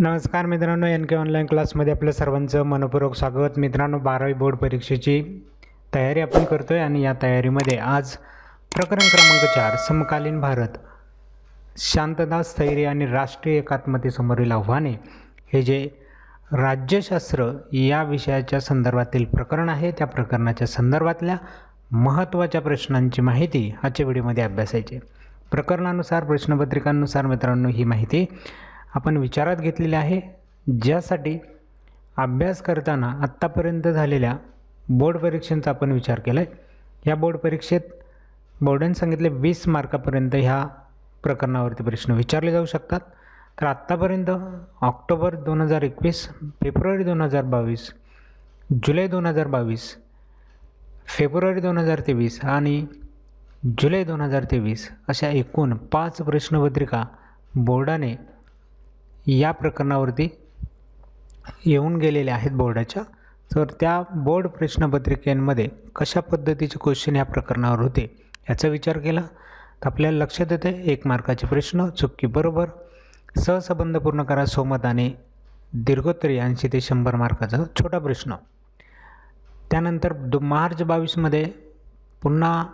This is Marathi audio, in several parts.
नमस्कार मित्रांनो एन के ऑनलाईन क्लासमध्ये आपलं सर्वांचं मनपूर्वक स्वागत. मित्रांनो बारावी बोर्ड परीक्षेची तयारी आपण करतो आहे आणि या तयारीमध्ये आज प्रकरण क्रमांक चार समकालीन भारत. शांतता स्थैर्य आणि राष्ट्रीय एकात्मतेसमोरील आव्हाने. हे जे राज्यशास्त्र या विषयाच्या संदर्भातील प्रकरण आहे त्या प्रकरणाच्या संदर्भातल्या महत्त्वाच्या प्रश्नांची माहिती आजच्या व्हिडिओमध्ये अभ्यासायची प्रकरणानुसार प्रश्नपत्रिकांनुसार मित्रांनो ही माहिती आपण विचारात घेतलेले आहे ज्यासाठी अभ्यास करताना आत्तापर्यंत झालेल्या बोर्ड परीक्षांचा आपण विचार केला आहे या बोर्ड परीक्षेत बोर्डाने सांगितले वीस मार्कापर्यंत ह्या प्रकरणावरती प्रश्न विचारले जाऊ शकतात. तर आत्तापर्यंत ऑक्टोबर दोन हजार एकवीस फेब्रुवारी दोन हजार बावीस जुलै दोन हजार बावीस फेब्रुवारी दोन हजार तेवीस आणि जुलै दोन हजार तेवीस अशा एकूण पाच प्रश्नपत्रिका बोर्डाने या प्रकरणावरती येऊन गेलेले आहेत बोर्डाच्या. तर त्या बोर्ड प्रश्नपत्रिकेमध्ये कशा पद्धतीचे क्वेश्चन या प्रकरणावर होते याचा विचार केला. तर आपल्याला लक्षात येते एक मार्काचे प्रश्न चुकी बरोबर. सहसंबंध पूर्ण करा सोमताने दीर्घोत्तरी ऐंशी ते शंभर मार्काचा छोटा प्रश्न. त्यानंतर दो मार्च बावीसमध्ये पुन्हा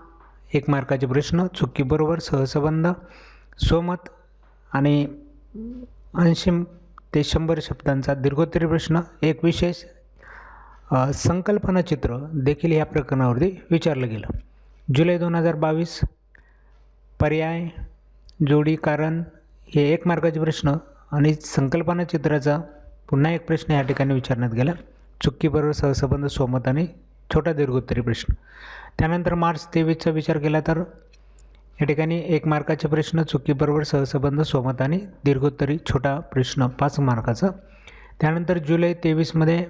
एक मार्काचे प्रश्न चुकी बरोबर सहसंबंध सोमत आणि ऐंशी ते शंभर शब्दांचा दीर्घोत्तरी प्रश्न एक विशेष संकल्पना संकल्पनाचित्र देखील या प्रकरणावरती विचारलं गेलं. जुलै दोन हजार बावीस पर्याय जोडी कारण हे एक मार्गाचे प्रश्न आणि संकल्पना चित्राचा पुन्हा एक प्रश्न या ठिकाणी विचारण्यात गेला. चुक्कीबरोबर सहसंबंध सोमत आणि छोटा दीर्घोत्तरी प्रश्न. त्यानंतर मार्च तेवीसचा विचार केला तर या ठिकाणी एक मार्काचे प्रश्न चुकीबरोबर सहसंबंध सोमत आणि दीर्घोत्तरी छोटा प्रश्न पाच मार्काचा. त्यानंतर जुलै तेवीसमध्ये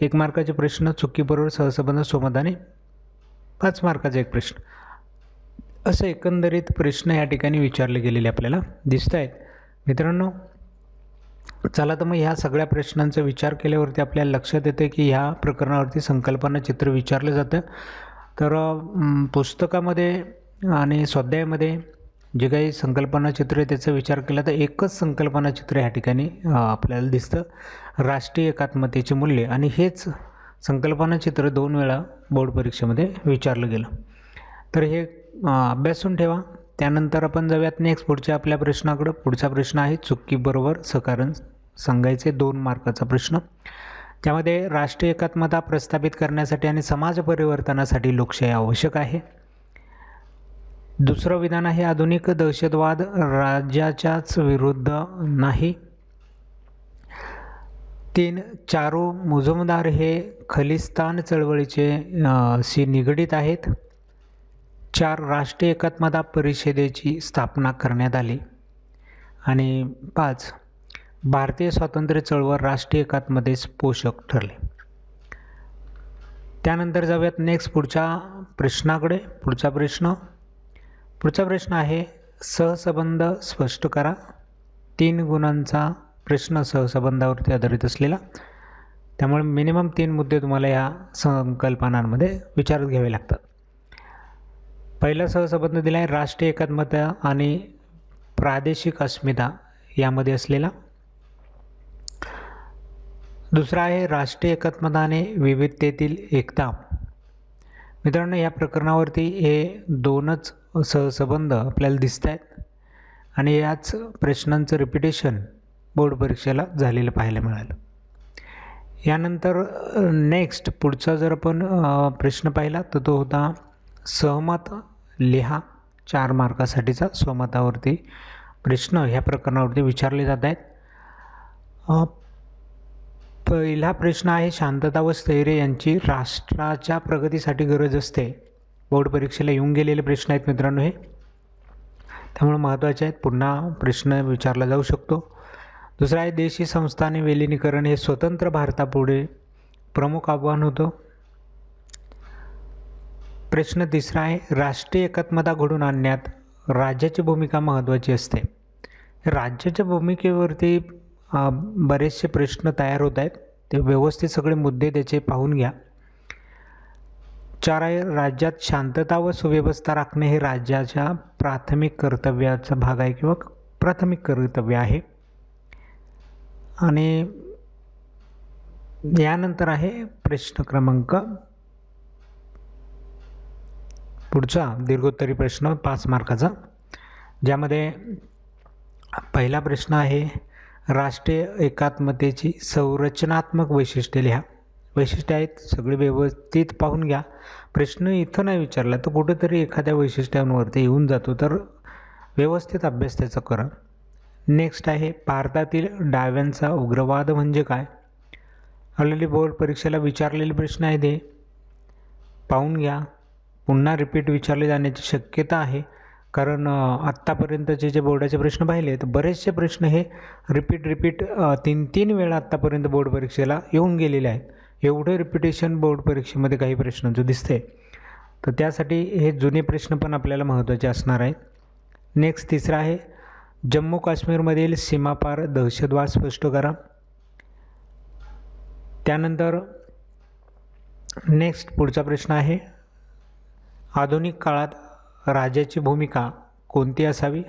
एक मार्काचे प्रश्न चुकीबरोबर सहसंबंध सोमत आणि पाच मार्काचा एक प्रश्न. असं एकंदरीत प्रश्न या ठिकाणी विचारले गेलेले आपल्याला दिसत आहेत. मित्रांनो चला तर मग ह्या सगळ्या प्रश्नांचा विचार केल्यावरती आपल्याला लक्षात येतं की ह्या प्रकरणावरती संकल्पना चित्र विचारलं जातं. तर पुस्तकामध्ये आणि स्वाध्यायामध्ये जे काही संकल्पना चित्र आहे त्याचा विचार केला तर एकच संकल्पना चित्र ह्या ठिकाणी आपल्याला दिसतं. राष्ट्रीय एकात्मतेचे मूल्य. आणि हेच संकल्पना चित्र दोन वेळा बोर्ड परीक्षेमध्ये विचारलं गेलं. तर हे अभ्यासून ठेवा. त्यानंतर आपण जाऊयात नेक्स्ट पुढच्या आपल्या प्रश्नाकडं. पुढचा प्रश्न आहे चुकीबरोबर सकारण सांगायचे. दोन मार्काचा प्रश्न. त्यामध्ये राष्ट्रीय एकात्मता प्रस्थापित करण्यासाठी आणि समाज परिवर्तनासाठी लोकशाही आवश्यक आहे. दुसरं विधान आहे आधुनिक दहशतवाद राज्याच्याच विरुद्ध नाही. तीन चारू मुजुमदार हे खलिस्तान चळवळीचे शी निगडीत आहेत. चार राष्ट्रीय एकात्मता परिषदेची स्थापना करण्यात आली. आणि पाच भारतीय स्वातंत्र्य चळवळ राष्ट्रीय एकात्मतेस पोषक ठरले. त्यानंतर जाऊयात नेक्स्ट पुढच्या प्रश्नाकडे पुढचा प्रश्न. पुढचा प्रश्न आहे सहसंबंध स्पष्ट करा. तीन गुणांचा प्रश्न सहसंबंधावरती आधारित असलेला. त्यामुळे मिनिमम तीन मुद्दे तुम्हाला या संकल्पनांमध्ये विचारात घ्यावे लागतात. पहिला सहसंबंध दिला आहे राष्ट्रीय एकात्मता आणि प्रादेशिक अस्मिता यामध्ये असलेला. दुसरा आहे राष्ट्रीय एकात्मता आणि विविधतेतील एकता. मित्रांनो या प्रकरणावरती हे दोनच सहसंबंध आपल्याला दिसत आहेत आणि याच प्रश्नांचं रिपिटेशन बोर्ड परीक्षेला झालेलं पाहायला मिळालं. यानंतर नेक्स्ट पुढचा जर आपण प्रश्न पाहिला तर तो होता सहमत लिहा चार मार्कासाठीचा सहमतावरती प्रश्न ह्या प्रकरणावरती विचारले जात आहेत पहिला प्रश्न आहे शांतता व स्थैर्य यांची राष्ट्राच्या प्रगतीसाठी गरज असते. बोर्ड परीक्षेला येऊन गेलेले प्रश्न आहेत मित्रांनो हे. त्यामुळे महत्त्वाचे आहेत. पुन्हा प्रश्न विचारला जाऊ शकतो. दुसरा आहे देशी संस्थाने विलिनीकरण हे स्वतंत्र भारतापुढे प्रमुख आव्हान होतं. प्रश्न तिसरा आहे राष्ट्रीय एकात्मता घडून आणण्यात राज्याची भूमिका महत्त्वाची असते. राज्याच्या भूमिकेवरती बरेचसे प्रश्न तयार होत आहेत. ते व्यवस्थित सगळे मुद्दे त्याचे पाहून घ्या. चार आहे राज्यात शांतता व सुव्यवस्था राखणे हे राज्याच्या प्राथमिक कर्तव्याचा भाग आहे किंवा प्राथमिक कर्तव्य आहे. आणि यानंतर आहे प्रश्न क्रमांक पुढचा दीर्घोत्तरी प्रश्न पाच मार्काचा ज्यामध्ये पहिला प्रश्न आहे राष्ट्रीय एकात्मतेची संरचनात्मक वैशिष्ट्ये लिहा. वैशिष्ट्य आहेत सगळे व्यवस्थित पाहून घ्या. प्रश्न इथं नाही विचारला तर कुठंतरी एखाद्या वैशिष्ट्यांवरती येऊन जातो. तर व्यवस्थित अभ्यास त्याचा करा. नेक्स्ट आहे भारतातील डाव्यांचा उग्रवाद म्हणजे काय? ऑलरेडी बोर्ड परीक्षेला विचारलेले प्रश्न आहे ते पाहून घ्या. पुन्हा रिपीट विचारले जाण्याची शक्यता आहे. कारण आत्तापर्यंतचे जे बोर्डाचे प्रश्न पाहिले तर बरेचसे प्रश्न हे रिपीट रिपीट तीन तीन वेळा आत्तापर्यंत बोर्ड परीक्षेला येऊन गेलेले आहेत. एवढं रिपिटेशन बोर्ड परीक्षेमध्ये काही प्रश्नांचं दिसते तर त्यासाठी हे जुने प्रश्न पण आपल्याला महत्त्वाचे असणार आहेत. नेक्स्ट तिसरा आहे जम्मू काश्मीरमधील सीमापार दहशतवाद स्पष्ट करा. त्यानंतर नेक्स्ट पुढचा प्रश्न आहे आधुनिक काळात राजाची भूमिका कोणती असावी?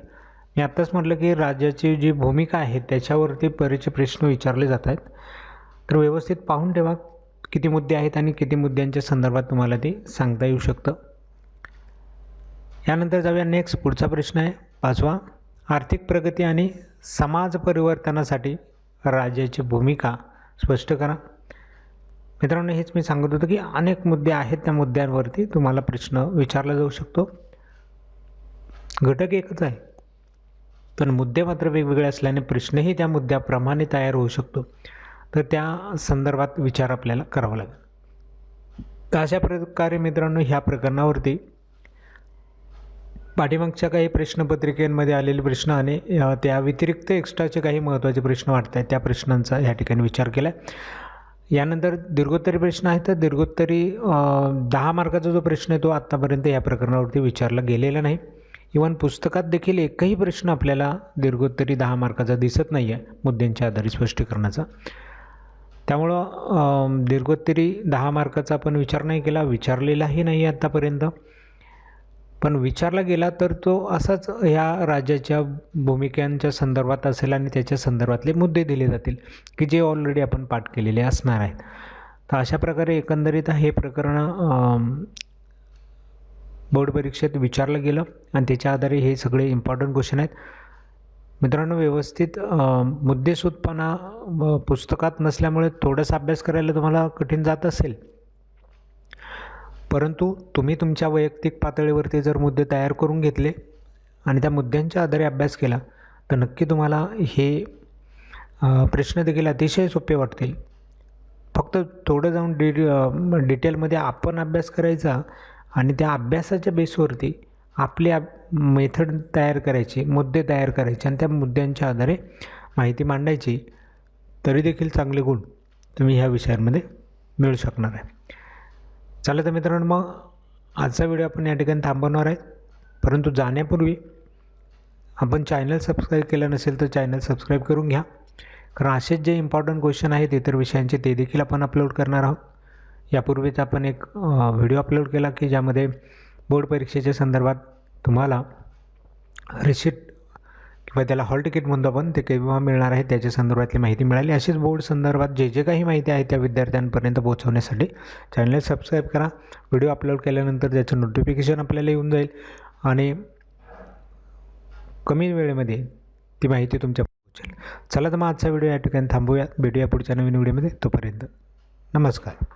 मी आत्ताच म्हटलं की राजाची जी भूमिका आहे त्याच्यावरती बरेचसे प्रश्न विचारले जात आहेत. तर व्यवस्थित पाहून ठेवा. किती मुद्दे आहेत आणि किती मुद्द्यांच्या संदर्भात तुम्हाला ते सांगता येऊ शकतं? यानंतर जाऊया नेक्स्ट पुढचा प्रश्न आहे. पाचवा. आर्थिक प्रगती आणि समाज परिवर्तनासाठी राज्याची भूमिका स्पष्ट करा. मित्रांनो हेच मी सांगत होतो की अनेक मुद्दे आहेत. त्या मुद्द्यांवरती तुम्हाला प्रश्न विचारला जाऊ शकतो. घटक एकच आहे. पण मुद्दे मात्र वेगवेगळे असल्याने प्रश्नही त्या मुद्द्याप्रमाणे तयार होऊ शकतो. तर त्या संदर्भात विचार आपल्याला करावा लागेल. अशा प्रकारे मित्रांनो ह्या प्रकरणावरती पाठीमागच्या काही प्रश्नपत्रिकेमध्ये आलेले प्रश्न आणि त्या व्यतिरिक्त एक्स्ट्राचे काही महत्त्वाचे प्रश्न वाटत आहेत त्या प्रश्नांचा ह्या ठिकाणी विचार केला आहे यानंतर दीर्घोत्तरी प्रश्न आहे तर दीर्घोत्तरी दहा मार्काचा जो प्रश्न आहे तो आत्तापर्यंत या प्रकरणावरती विचारला गेलेला नाही. इवन पुस्तकात देखील एकही प्रश्न आपल्याला दीर्घोत्तरी दहा मार्काचा दिसत नाही आहे मुद्द्यांच्या आधारे स्पष्टीकरणाचा. त्यामुळं दीर्घोत्तरी दहा मार्काचा आपण विचार नाही केला विचारलेलाही नाही आहे आत्तापर्यंत पण विचारला गेला तर तो असाच ह्या राज्याच्या भूमिकांच्या संदर्भात असेल आणि त्याच्या संदर्भातले मुद्दे दिले जातील की जे ऑलरेडी आपण पाठ केलेले असणार आहेत. तर अशा प्रकारे एकंदरीत हे प्रकरण बोर्ड परीक्षेत विचारलं गेलं आणि त्याच्या आधारे हे सगळे इम्पॉर्टंट क्वेश्चन आहेत. मित्रांनो व्यवस्थित मुद्देसूदपणा पुस्तकात नसल्यामुळे थोडासा अभ्यास करायला तुम्हाला कठीण जात असेल. परंतु तुम्ही तुमच्या वैयक्तिक पातळीवरती जर मुद्दे तयार करून घेतले आणि त्या मुद्द्यांच्या आधारे अभ्यास केला तर नक्की तुम्हाला हे प्रश्न देखील अतिशय सोपे वाटतील. फक्त थोडं जाऊन डि डिटेलमध्ये आपण अभ्यास करायचा आणि त्या अभ्यासाच्या बेसवरती आपली मेथड तयार करायचे मुद्दे तयार करायचे आणि त्या मुद्द्यांच्या आधारे माहिती मांडायची तरी देखील चांगले गुण तुम्ही ह्या विषयांमध्ये मिळू शकणार आहे. चला तर मित्रांनो मग आजचा व्हिडिओ आपण या ठिकाणी थांबवणार आहे. परंतु जाण्यापूर्वी आपण चॅनल सबस्क्राईब केलं नसेल तर चॅनल सबस्क्राईब करून घ्या. कारण असेच जे इम्पॉर्टंट क्वेश्चन आहेत इतर विषयांचे ते देखील आपण अपलोड करणार आहोत. यापूर्वीच आपण एक व्हिडिओ अपलोड केला की ज्यामध्ये बोर्ड परीक्षेच्या संदर्भात तुम्हाला रिसिट किंवा त्याला हॉल तिकीट म्हणतो आपण ते केव्हा मिळणार आहे त्याच्या संदर्भातली माहिती मिळाली. अशीच बोर्ड संदर्भात जे जे काही माहिती आहे त्या विद्यार्थ्यांपर्यंत पोहोचवण्यासाठी चॅनल सबस्क्राईब करा. व्हिडिओ अपलोड केल्यानंतर त्याचं नोटिफिकेशन आपल्याला येऊन जाईल आणि कमी वेळेमध्ये ती माहिती तुमच्या पोहोचेल. चला तर मग आजचा व्हिडिओ या ठिकाणी थांबूया भेटूया पुढच्या नवीन व्हिडिओमध्ये तोपर्यंत नमस्कार.